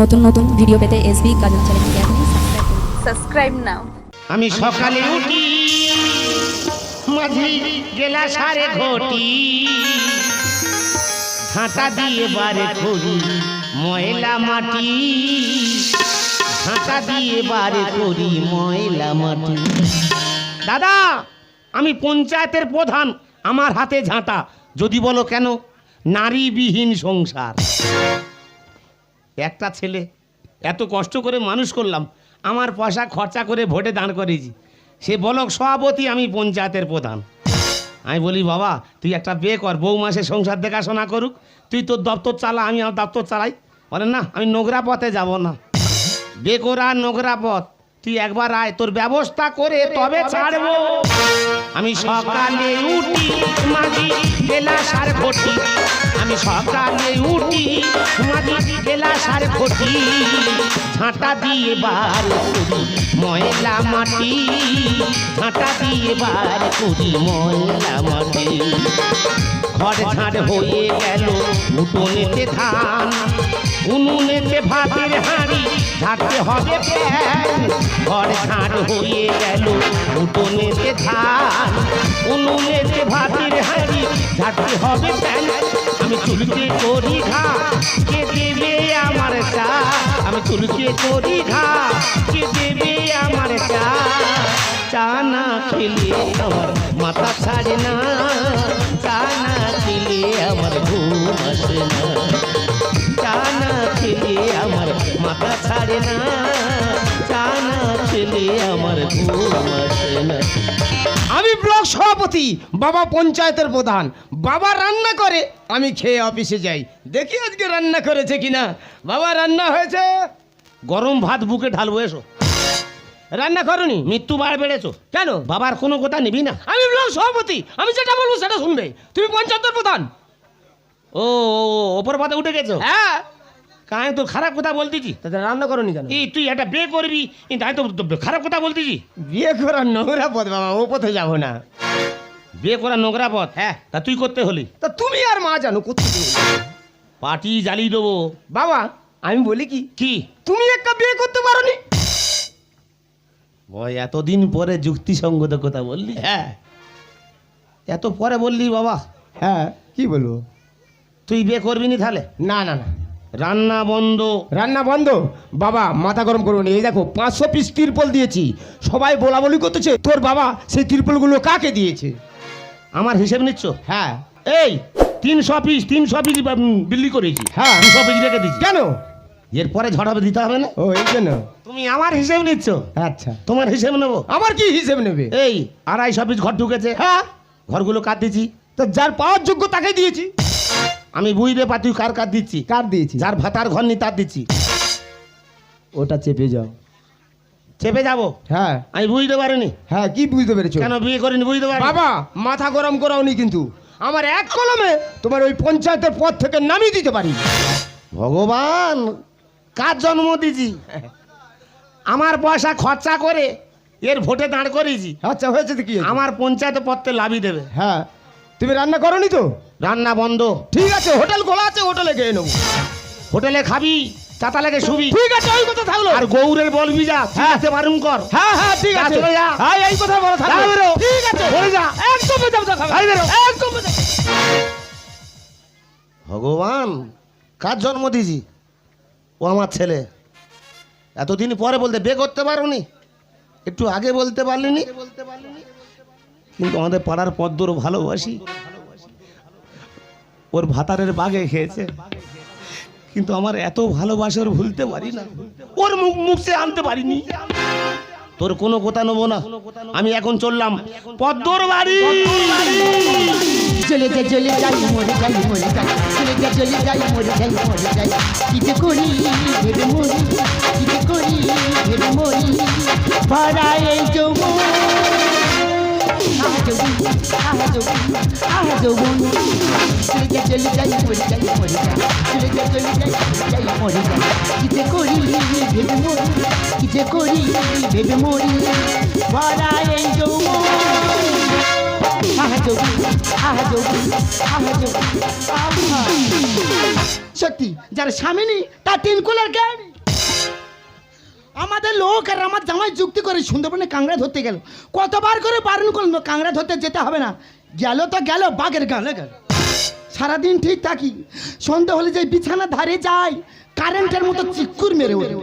নতুন নতুন ভিডিও পেতে এসবি গাজন চ্যানেলকে আপনি সাবস্ক্রাইব নাও আমি সকালে উঠি মাঝি গেলা সারে ঘটি। ঝাঁটা দিয়ে বারে করি ময়লা মাটি। ঝাঁটা দিয়ে বারে করি ময়লা মাটি। দাদা আমি পঞ্চায়েতের প্রধান আমার হাতে ঝাঁটা। যদি বলো কেন? নারীবিহীন সংসার। একটা ছেলে। এত কষ্ট করে মানুষ করলাম, আমার পয়সা খরচা করে ভোটে দান করেছি সে বলক সভাপতি, আমি পঞ্চায়েতের প্রধান। আমি বলি, বাবা, তুই একটা বিয়ে কর বউ মাসে সংসার দেখাশোনা করুক, তুই তোর দপ্তর চালা, আমি আমার দপ্তর চালাই। বলেন না, আমি নোংরা পথে যাব না। বিয়ে করা নোংরা পথ। তুই একবার আয়, তোর ব্যবস্থা করে তবে ছাড়বো। আমি সকালে উঠি মাঝি বেলা সার ঘটি আমি সকালে উঠি মাটি বেলা সার ঘটি ঝাঁটা দিয়ে বার করি ময়লা মাটি, ঝাঁটা দিয়ে বার করি ময়লা মাটি। ঘর ঝাড় হয়ে গেল উঠোনেতে ধান উনুনেতে ভাতের হাঁড়ি ঝাড়তে হবে প্যান। ঘর ঝাড় হয়ে গেল উঠোনেতে ধান। উনুনেতে ভাতের হাঁড়ি ঝাড়তে হবে প্যান। আমি চুলকে করি ঘা, কে দেবে আমার চা? আমি চুলকে করি ঘা, কে দেবে আমার চা? চা না খেলে আমার মাথা ছাড়ে না, চা না খেলে আমার ঘুম আসে না। মাথা না চা না খেলে আমার ঘুম আসে না। আমি ব্লক সভাপতি বাবা পঞ্চায়েতের প্রধান। বাবা রান্না করে আমি খেয়ে অফিসে যাই। দেখি আজকে রান্না করেছে কিনা। বাবা রান্না হয়েছে? গরম ভাত বুকে ঢালবো এসো। রান্না করনি মৃত্যু বার বেড়েছো। কেন? বাবার কোনো কথা নিবি না? আমি ব্লক সভাপতি আমি যেটা বলব সেটা শুনবে। তুমি পঞ্চায়েতের প্রধান। ও, ওপর পাতে উঠে গেছো? হ্যাঁ। কায় তোর খারাপ কথা বলতেছি? তাতে রান্না করনি কেন? এই তুই একটা বিয়ে করবি কিন্তু আমি তো খারাপ কথা বলতেছি। বিয়ে করার নোংরা পথ বাবা ও পথে যাব না। বিয়ে করা নোংরা পথ? হ্যাঁ। তা তুই করতে হলি। তা তুমি আর মা জানো কোথায় পাটি জ্বালিয়ে দেবো। বাবা আমি বলি কি? কি? তুমি একটা বিয়ে করতে পারোনি? ওই এতদিন পরে যুক্তিসঙ্গত কথা বললি? হ্যাঁ। এত পরে বললি বাবা। হ্যাঁ কি বলব? তুই বিয়ে করবি নি তাহলে? না না না। রান্না বন্ধ। রান্না বন্ধ? বাবা মাথা গরম করব। এই দেখো পাঁচশো পিস তিরপল দিয়েছি। সবাই বলা বলি করতেছে তোর বাবা সেই তিরপলগুলো কাকে দিয়েছে? আমার হিসেব নিচ্ছ? হ্যাঁ। এই তিনশো পিস তিনশো পিস বিল্লি করেছি। হ্যাঁ। দুশো পিস রেখে দিচ্ছি কেন? এরপরে ঝড়াবে দিতে হবে না? ও এই জন্য। তুমি আমার হিসেব নিচ্ছ? আচ্ছা। তোমার হিসেব নেব। আমার কি হিসেব নেবে? এই আড়াইশো পিস ঘর ঢুকেছে। হ্যাঁ। ঘরগুলো কাট তো যার পাওয়ার যোগ্য তাকে দিয়েছি। আমি বুঝতে পা তুই কার কার দিচ্ছি? কার দিয়েছি যার ভাতার ঘর নি তার দিচ্ছি। ওটা চেপে যাও। চেপে যাব? হ্যাঁ। আমি বুঝতে পারিনি। হ্যাঁ কি বুঝতে পেরেছ? কেন বিয়ে করিনি বুঝতে পারি বাবা মাথা গরম করাওনি কিন্তু। আমার এক কলমে তোমার ওই পঞ্চায়েতের পদ থেকে নামিয়ে দিতে পারি। ভগবান কার জন্ম দিছি? আমার পয়সা খরচা করে এর ভোটে দাঁড় করেছি আচ্ছা হয়েছে কি? আমার পঞ্চায়েতে পথে লাভই দেবে। হ্যাঁ। তুমি রান্না করনি তো? রান্না বন্ধ। ঠিক আছে হোটেল খোলা আছে হোটেলে খেয়ে নেব। হোটেলে খাবি চাতা লাগে শুবি। ঠিক আছে ওই কথা থাকল। আর গৌরের বলবি যা আছে বারুম কর। হ্যাঁ হ্যাঁ ঠিক যা, আছে। চলে যা। হ্যাঁ এই কথা বলা যা থাকল বেরো। ঠিক আছে। বলে যা। একদম বেজাব দেখাবে এই বেরো। একদম। ভগবান কার জন্ম দিছি ও আমার ছেলে। এতদিন পরে বলতে বে করতে পারোনি। একটু আগে বলতে পারলিনি। কিন্তু আমাদের পাড়ার পদ্মর ভালোবাসি। ওর ভাতারের বাগে খেয়েছে। কিন্তু আমার এত ভালোবাসা ওর ভুলতে পারি না। ওর মুখ মুখে আনতে পারিনি। তোর কোনো কথা নেব না। আমি এখন চললাম পদ্মর বাড়ি। চলে যাই চলে যাই মরে যাই মরে যাই চলে যাই চলে যাই মরে যাই মরে যাই কিছু করি ভেবে মরি কিছু করি ভেবে মরি। ভরা এই যৌবন। আহা যৌবন আহা যৌবন আহা যৌবন। সত্যি, যার স্বামী তার তিন কুলের জ্ঞানী। আমাদের লোক আর আমার জামাই যুক্তি করে সুন্দরবনে কাংড়া ধরতে গেল। কতবার করে বারণ করল কাংড়া ধরতে যেতে হবে না। গেল তো গেল, বাঘের গালে গেল। সারাদিন ঠিক থাকি। সন্ধ্যা হলে যে বিছানা ধারে যাই কারেন্টের মতো চিকুর মেরে ওঠে।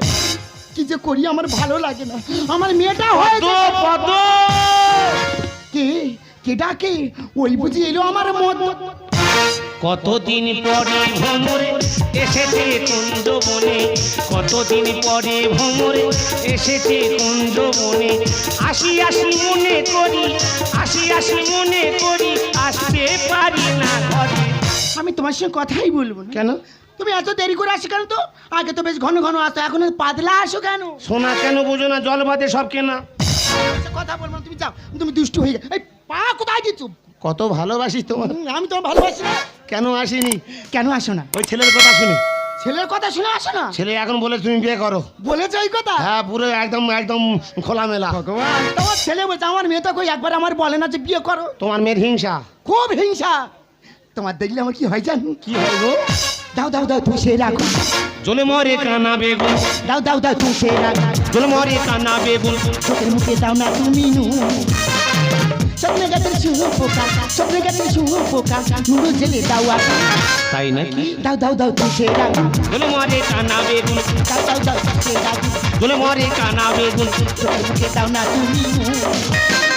কি যে করি আমার ভালো লাগে না। আমার মেয়েটা হয় কে কে ডাকে? ওই বুঝি এলো আমার মত। কতদিন পরে ভ্রমরে এসেছে কুঞ্জ বনে কতদিন পরে ভ্রমরে এসেছে কুঞ্জ বনে আসি আসি মনে করি আসি আসি মনে করি আসতে পারি না ঘরে। আমি তোমার সঙ্গে কথাই বলব না। কেন? তুমি এত দেরি করে আসো কেন তো? আগে তো বেশ ঘন ঘন আসো এখন পাতলা আসো কেন? সোনা কেন বোঝো না জল বাদে সব কেনা। সে কথা বলব না, তুমি যাও তুমি দুষ্টু হয়ে যাও। এই পা কোথায় দিচ্ছ? কত ভালোবাসি তোমার। আমি তোমার ভালোবাসি না। কেন আসিনি? কেন আসো না? ওই ছেলের কথা শুনে। ছেলের কথা শুনে আসো না? ছেলে এখন বলে তুমি বিয়ে করো। বলেছে ওই কথা? হ্যাঁ পুরো একদম একদম খোলামেলা। ভগবান তোমার ছেলে বলছে আমার মেয়ে তো কই একবার আমার বলে না যে বিয়ে করো। তোমার মেয়ের হিংসা। খুব হিংসা। তোমার দেখলে আমার কি হয় জানো? কি হয় গো? দাও দাও দাও তুমি সে রাখো জলে মরে কানা বেগুন। দাও দাও দাও তুমি সে রাখো জলে মরে কানা বেগুন। চোখের মুখে দাও না তুমি নু। স্বপ্নে গাছের শুভ পোকা স্বপ্নে গাছের শুভ পোকা নুরু জেলে দাও আগুন। তাই নাকি? দাও দাও দাও তুমি সে রাখো জলে মরে কানা বেগুন। দাও দাও দাও তুমি সে রাখো জলে মরে কানা বেগুন। চোখের মুখে দাও না তুমি নু। স্বপ্নে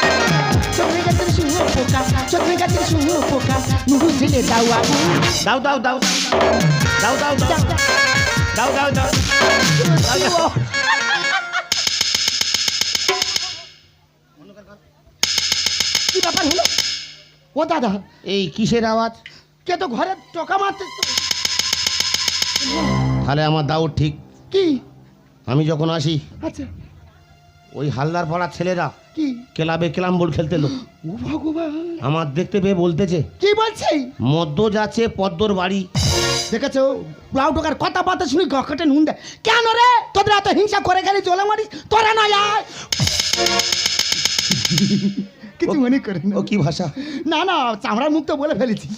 শুভ পোকা স্বপ্নে গাছের শুভ পোকা নুরু জেলে দাও আগুন। দাও দাও দাও দাও দাও দাও দাও দাও দাও দাও কি ব্যাপার হলো? ও দাদা এই কিসের আওয়াজ? কে তো ঘরে টকা মারতে তাহলে আমার দাউদ ঠিক। কি? আমি যখন আসি আচ্ছা। ওই হালদার পাড়ার ছেলেরা কি? ক্লাবে ক্লাম বল খেলতে ও ভগবান। আমার দেখতে পেয়ে বলতেছে কি বলছে? মদ্য যাচ্ছে পদ্মর বাড়ি। দেখেছ? লাউ টোকার কথা বার্তা শুনে গকটে নুন দেয়। কেন রে? তোদের এত হিংসা করে গেলে জলে মারিস? তোরা না আয়। কিছু মনে করে না। ও কি ভাষা? না না চামড়ার মুখ তো বলে ফেলেছি।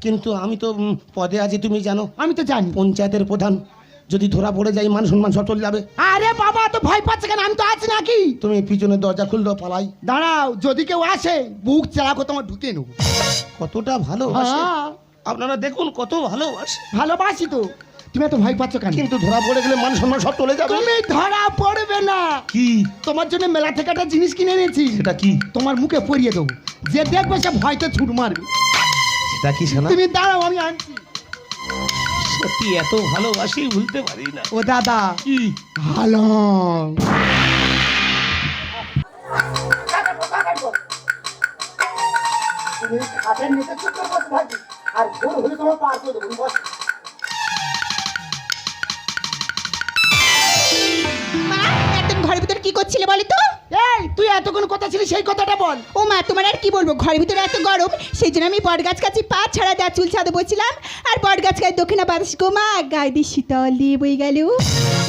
কিন্তু আমি তো পদে আছি তুমি জানো। আমি তো জানি। পঞ্চায়েতের প্রধান। যদি ধরা পড়ে যাই মান সম্মান সব চলে যাবে। আরে বাবা তো ভয় পাচ্ছে কেন? আমি তো আছি নাকি? তুমি পিছনের দরজা খুললো পালাই। দাঁড়াও যদি কেউ আসে বুক চালাকো তোমার ঢুকে নেব। কতটা ভালো হ্যাঁ, আপনারা দেখুন কত ভালোবাসে। ভালোবাসি তো। তুমি এত ভয় পাচ্ছ কেন? কিন্তু ধরা পড়ে গেলে মান সম্মান সব চলে যাবে। তুমি ধরা পড়বে না। কি? তোমার জন্য মেলা থেকে একটা জিনিস কিনে এনেছি। সেটা কি? তোমার মুখে পরিয়ে দেবো। যে দেখবে সে ভয়তে ছুট মারবে। সেটা কি তুমি দাঁড়াও আমি আনছি। সত্যি এত ভালোবাসি ভুলতে পারি না। ও দাদা কি? ভালো। ঘরের ভিতরে কি করছিলে বলি তো? এই তুই এতক্ষণ কথা ছিলি সেই কথাটা বল। ও মা তোমার আর কি বলব? ঘরের ভিতরে এত গরম সেই জন্য আমি বট গাছ কাছে পা ছাড়া দেওয়া চুল ছাদে বসছিলাম আর বট গাছ গায়ে দক্ষিণা বাতাস গো মা গায়ে দিয়ে শীতল দিয়ে বই গেল।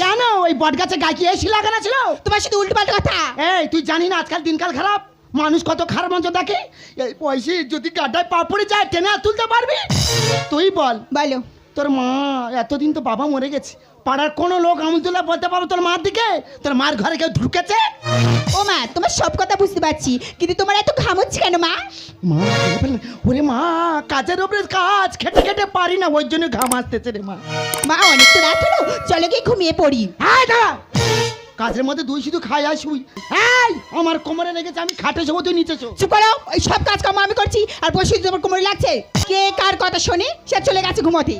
কেন? ওই বট গাছে গায়ে কি এসি লাগানো ছিল? তোমার শুধু উল্টো পাল্টা কথা। এই তুই জানি না আজকাল দিনকাল খারাপ। মানুষ কত খারাপ মঞ্চ দেখে। এই পয়সি যদি গাড্ডায় পা পড়ে যায় টেনে তুলতে পারবি? তুই বল। বলো। তোর মা এতদিন তো বাবা মরে গেছে। পাড়ার কোনো লোক আমল তুলে বলতে পারব তোর মার দিকে? তোর মার ঘরে কেউ ঢুকেছে? ও মা তোমার সব কথা বুঝতে পারছি। কিন্তু তোমার এত ঘাম হচ্ছে কেন মা? মা ওরে মা কাজের ওপরে কাজ খেটে খেটে পারি না ওই জন্য ঘাম আসতেছে রে মা। মা অনেক তো রাত হলো। চলো গিয়ে ঘুমিয়ে পড়ি। হ্যাঁ দাঁড়া! কাজের মধ্যে দুই শুধু খাই আর শুই। এই, আমার কোমরে লেগেছে, আমি খাটে শোবো, তুই নিচে চুপ করো ওই সব কাজ কাম আমি করছি, আর বসে তোমার কোমরে লাগছে, কে কার কথা শোনে, সে চলে গেছে ঘুমোতে।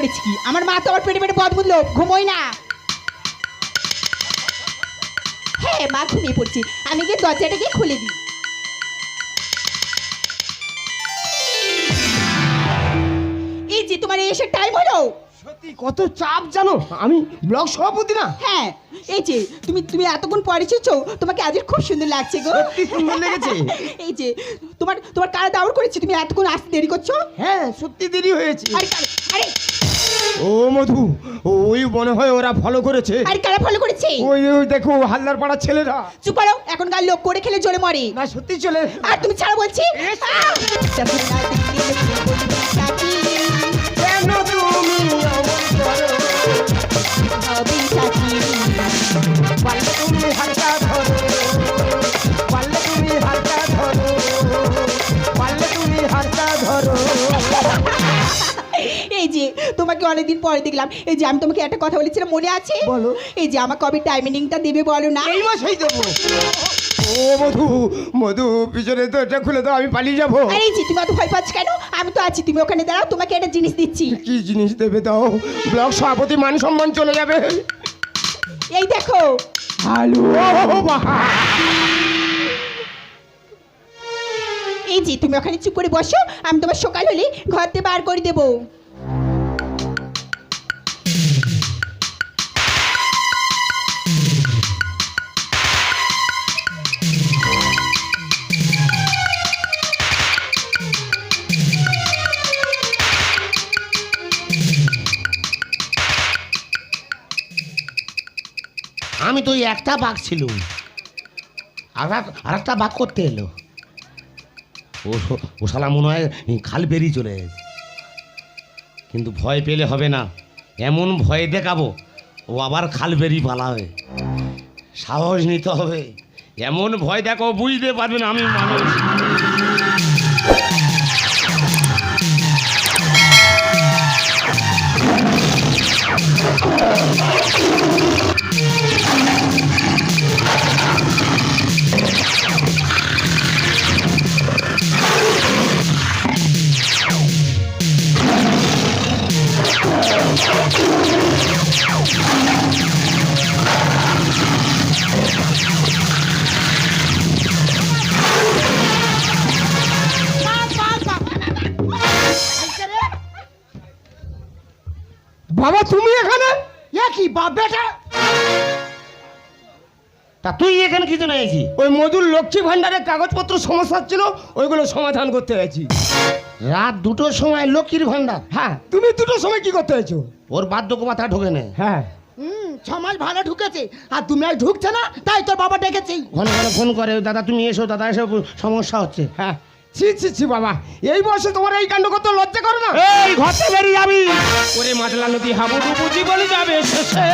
পড়েছে কি? আমার মা তো আমার পেটে পেটে পথ বুঝলো। ঘুমোই না। হ্যাঁ মা ঘুমিয়ে পড়ছি। আমি গিয়ে দরজাটা গিয়ে খুলে দিই। এসে টাইম হলো? সত্যি কত চাপ জানো? আমি ব্লক সভাপতি না? হ্যাঁ এই যে তুমি তুমি এতক্ষণ পরে এসেছ তোমাকে আজকে খুব সুন্দর লাগছে গো। সত্যি সুন্দর লেগেছে। এই যে তোমার তোমার কারা দাউর করেছে তুমি এতক্ষণ আসতে দেরি করছ? হ্যাঁ সত্যি দেরি হয়েছে। আরে আরে! ও মধু ওই মনে হয় ওরা ফলো করেছে। আরে কারা ফলো করেছে? ওই ওই দেখো হালদার পাড়ার ছেলেরা। চুপ করো এখনকার লোক করে খেলে জোরে মরে। না সত্যি চলে আর তুমি ছাড়া বলছি? তোমাকে অনেকদিন পরে দেখলাম এই যে আমি তোমাকে একটা কথা বলেছিলাম মনে আছে? বলো। এই যে আমার কবে টাইমিংটা দেবে বলো না? এই মাসেই দেবো। ও মধু মধু পিছনে তো এটা খুলে দাও আমি পালিয়ে যাব। আরে তুমি অত ভয় পাচ্ছ কেন? আমি তো আছি তুমি ওখানে দাঁড়াও তোমাকে একটা জিনিস দিচ্ছি। কি জিনিস দেবে দাও? ব্লক সভাপতি মান সম্মান চলে যাবে। এই দেখো। আলু। এই যে তুমি ওখানে চুপ করে বসো আমি তোমার সকাল হলে ঘর থেকে বার করে দেবো। আমি তো একটা বাঘ ছিলুম আর একটা বাঘ করতে এলো। ও ও শালা মনে হয় খাল বেরিয়ে চলে গেছে। কিন্তু ভয় পেলে হবে না। এমন ভয় দেখাবো, ও আবার খাল বেরিয়ে পালাবে। সাহস নিতে হবে। এমন ভয় দেখো, বুঝতে পারবে না আমি মানুষ। বাবা তুমি এখানে? এ কি বাপ বেটা? তা তুই এখানে কিছু নিয়েছি ওই মধুর লক্ষ্মী ভান্ডারের কাগজপত্র সমস্যা ছিল ওইগুলো সমাধান করতে গেছি রাত দুটোর সময় লক্ষ্মীর ভান্ডার হ্যাঁ তুমি দুটো সময় কি করতে হয়েছো? ওর বার্ধক্য মাথা ঢোকে নে। হ্যাঁ। হুম ছ ভালো ঢুকেছে। আর তুমি আর ঢুকছে না তাই তোর বাবা ডেকেছি। ঘন ঘন ফোন করে দাদা তুমি এসো দাদা এসো সমস্যা হচ্ছে। হ্যাঁ। ছি ছি ছি বাবা। এই বয়সে তোমার এই কাণ্ড করতে লজ্জা করো না? এই ঘরতে বেরিয়ে যাবি। ওরে মাতলা নদী হাবুডুবু জীবনে যাবে শেষে।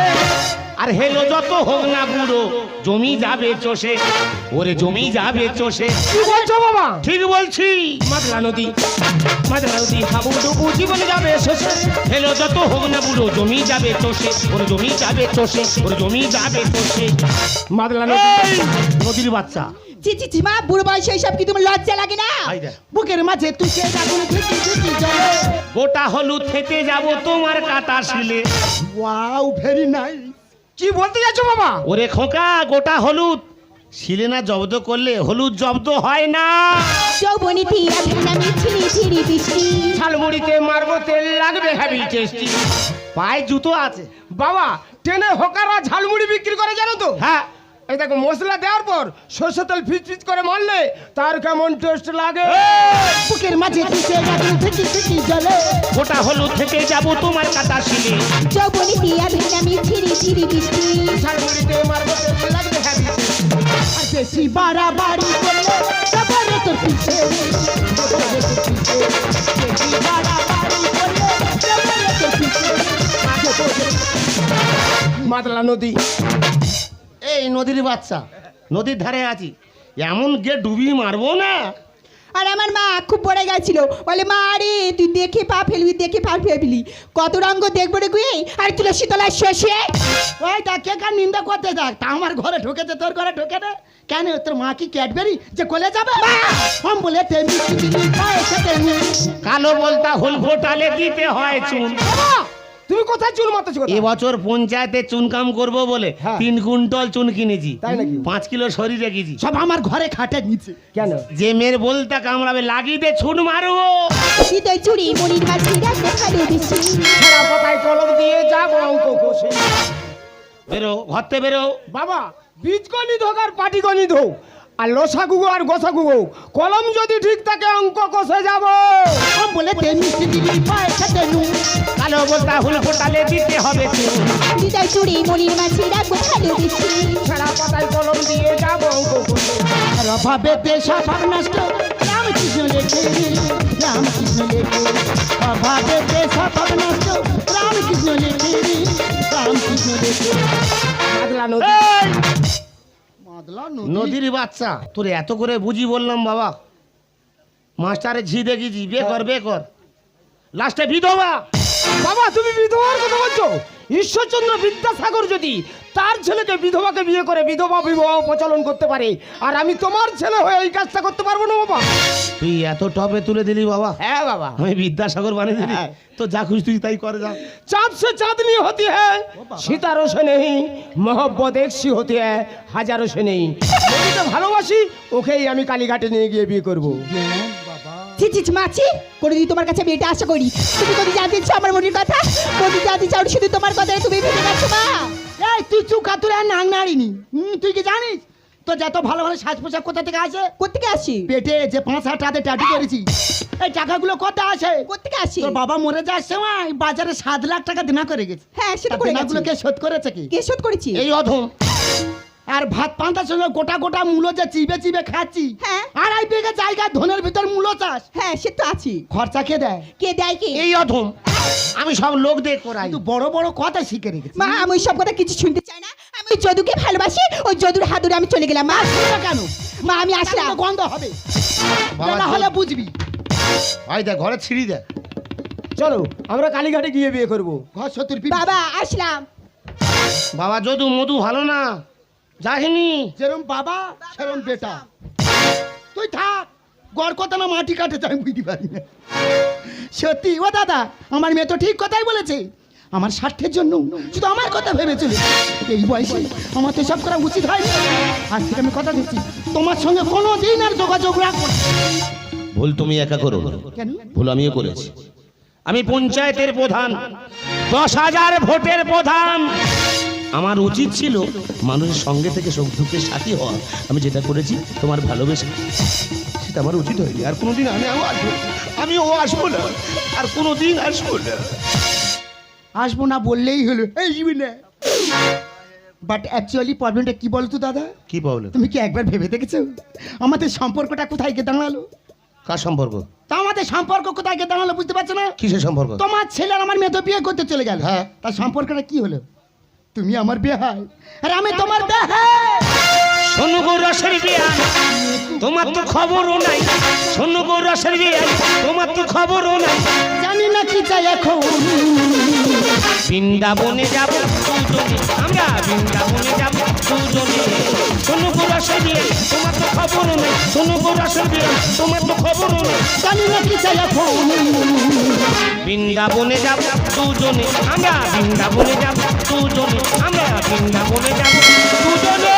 আর হেলো যত হোক না বুড়ো জমি যাবে চষে ওরে জমি যাবে চষে কি বলছো বাবা? ঠিক বলছি। মাতলা নদী মাতলা নদী হাবুডুবু জীবনে যাবে শেষে হেলো যত হোক না বুড়ো জমি যাবে চষে ওরে জমি যাবে চষে ওরে জমি যাবে চষে মাতলা নদী নদীর বাচ্চা। ছি ছি ছি মা বুড়ো বয়সে এইসব কি তোমার লজ্জা লাগে না? বুকের মাঝে তুই কে আগুন ধিকি ধিকি জ্বলে। গোটা হলুদ খেতে যাব তোমার কাটা শিলে। ওয়াও ভেরি নাইস কি বলতে যাচ্ছ বাবা? ওরে খোকা গোটা হলুদ। শিলেনা জব্দ করলে হলুদ জব্দ হয় না। যৌবনী তীরা ভিন্নামি ছিড়ি ছিড়ি বৃষ্টি। ঝালমুড়িতে মারবো তেল লাগবে হ্যাভি টেস্টি পায়ে জুতো আছে। বাবা ট্রেনে হোকাররা ঝালমুড়ি বিক্রি করে জানো তো? হ্যাঁ। এই দেখো মশলা দেওয়ার পর সর্ষে তেল ফিচ ফিচ করে মারলে তার কেমন টেস্ট লাগে? বুকের মাঝে কে আগুন ধিকি ধিকি জ্বলে গোটা হলুদ থেকে যাব তোমার কাটা শিলে। যৌবনী তীরা ভিন্নামি ছিড়ি ছিড়ি বৃষ্টি ঝালমুড়িতে মারবো তেল লাগবে হ্যাভি আর বেশি বাড়াবাড়ি করলে তোর পিছে বেশি বাড়াবাড়ি করলে তারপরে তোর পিছে মাতলা নদী। এই নদীর বাচ্চা নদীর ধারে আছি। এমন গে ডুবি মারবো না। আর আমার মা খুব পড়ে গেছিল। বলে মা রে তুই দেখে পা ফেলবি দেখে পা ফেলবি। কত রঙ্গ দেখব রে গুয়ে আর তুলসী তলায় শোষে ওই দেখ কে কার নিন্দা করতে দেখ তা আমার ঘরে ঢুকেছে তোর ঘরে ঢুকে না কেন তোর মা কি ক্যাডবেরি? যে কোলে যাবে? হম বলে তেমনি কালো বলতা হুল ফোটালে দিতে হয় চুন। তুমি কোথায় চুল মারতেছো? এবছর পঞ্চায়েতে চুনকাম করব বলে হ্যাঁ। তিন কুইন্টল চুন কিনেছি। তাই নাকি? পাঁচ কিলো শরীর রেখেছি। সব আমার ঘরে খাটে নিচে। কেন? যে মেয়ের বলতে কামড়াবে লাগিয়ে দে ছুট মারবো। হৃদয় চুরি মনির মাঝি রাখব ভালোবেসে সারা কথায় কলম দিয়ে যাব অঙ্ক কষে। বেরো ঘরতে বেরো। বাবা বীজ গণিত হোক আর পাটি গণিত হোক আর লোসা গুগো আর গোসা গুগো কলম যদি ঠিক থাকে অঙ্ক কষে যাব। বলে দিবি পয়সা কালো বলতা হুল ফোটালে দিতে হবে চুরি মনির রাখব সারা কলম দিয়ে যাব অঙ্ক রামকৃষ্ণ লেখে রামকৃষ্ণ লেখে। রামকৃষ্ণ লেখে লেখে। নদীর বাচ্চা। তোর এত করে বুঝি বললাম বাবা। মাস্টারে ঝি দেখেছি বে কর বে কর। লাস্টে বিধবা। বাবা তুমি বিধবার কথা বলছো? ঈশ্বরচন্দ্র বিদ্যাসাগর যদি তার ছেলেকে বিধবাকে বিয়ে করে বিধবা বিবাহ প্রচলন করতে পারে। আর আমি তোমার ছেলে হয়ে এই কাজটা করতে পারব না বাবা। তুই এত টপে তুলে দিলি বাবা। হ্যাঁ বাবা। আমি বিদ্যাসাগর বানিয়ে দিলি। হ্যাঁ। তো যা খুশি তুই তাই করে যা। চাঁদ সে চাঁদনি হতে হ্যায় সীতারও সে নেই মহব্বত একসি হতে হ্যায় হাজারও সে নেই ভালোবাসি ওকেই আমি কালীঘাটে নিয়ে গিয়ে বিয়ে করব। মাছি তোমার কাছে আমি এটা আশা করি তুমি কোনোদিন জানতে আমার মনের কথা? কোনোদিন তোমার কথা তুমি ভেবে এই তুই চুকা তুই আর নাং নাড়িনি তুই কি জানিস? তো যত ভালো ভালো সাজ পোশাক কোথা থেকে আসে? কোথেকে আসি পেটে যে পাঁচ হাজার টাকা ট্যাটু করেছি। এই টাকাগুলো কত আসে? কোথেকে আসি তোর বাবা মরে যাওয়ার সময় বাজারে সাত লাখ টাকা দেনা করে গেছে। হ্যাঁ সেটা করে দেনাগুলো কে শোধ করেছে কি? কে শোধ করেছি? এই অধম। আর ভাত পান্তার সঙ্গে গোটা গোটা মূলো যে চিবে চিবে খাচ্ছি হ্যাঁ। আড়াই বিঘা জায়গা ধনের ভিতর মূলো চাষ। হ্যাঁ সে তো আছি। খরচা কে দেয়? কে দেয় কে? এই অধম। আমি সব লোক দিয়ে করাই। কিন্তু বড় বড় কথা শিখে রেখেছি। মা আমি ওই সব কথা কিছু শুনতে চাই না। আমি ওই যদুকে ভালোবাসি ওই যদুর হাত ধরে আমি চলে গেলাম মা। শুনবে কেন? মা আমি আসলাম। গন্ধ হবে। বাবা, না হলে বুঝবি। ভাই দেখ ঘরে ছিঁড়ি দেখ চলো আমরা কালীঘাটে গিয়ে বিয়ে করব। ঘর শত্রুর পিঠে। বাবা আসলাম। বাবা যদু মধু ভালো না? যাহিনি যেরম বাবা সেরম বেটা। তুই থাক গড় কথা না মাটি কাটে তাই বুঝতে পারি না। সত্যি ও দাদা আমার মেয়ে তো ঠিক কথাই বলেছে। আমার স্বার্থের জন্য শুধু আমার কথা ভেবে চলে এই বয়সে আমার তো সব করা উচিত হয় আজ থেকে আমি কথা দিচ্ছি। তোমার সঙ্গে কোনো দিন আর যোগাযোগ রাখব। ভুল তুমি একা করো কেন? ভুল আমিও করেছি। আমি পঞ্চায়েতের প্রধান দশ হাজার ভোটের প্রধান। আমার উচিত ছিল মানুষের সঙ্গে থেকে সুখ দুঃখের সাথী হওয়া। আমি যেটা করেছি তোমার ভালোবেসে। সেটা আমার উচিত হয়নি। আর কোনোদিন আমি আসব আমি ও আসব না। আর কোনোদিন আসব না। আসব না বললেই হলো। এই বাট অ্যাকচুয়ালি প্রবলেমটা কি বলতো দাদা? কি প্রবলেম তুমি কি একবার ভেবে দেখেছ? আমাদের সম্পর্কটা কোথায় গিয়ে দাঁড়াল? কার সম্পর্ক? তা আমাদের সম্পর্ক কোথায় গিয়ে দাঁড়াল বুঝতে পারছ না? কিসের সম্পর্ক? তোমার ছেলে আর আমার মেয়ে তো বিয়ে করতে চলে গেল। হ্যাঁ। তার সম্পর্কটা কি হলো? তুমি আমার বেহাই আর আমি তোমার বিয়ে শোনো গো রসের বিয়ান তোমার তো খবরও নাই। শোনো গো রসের বিয়াই তোমার তো খবরও নাই। জানি না কি চাই এখন। বৃন্দাবনে যাব দুজনে। আমরা বৃন্দাবনে যাব দুজনে। শোনো গো রসের তোমার তো খবরও নেই। শোনো গো রসের তোমার তো খবরও নেই। জানি না কি চাই এখন বৃন্দাবনে যাব দুজনে, আমরা বৃন্দাবনে যাব দুজনে, আমরা বৃন্দাবনে যাব দুজনে।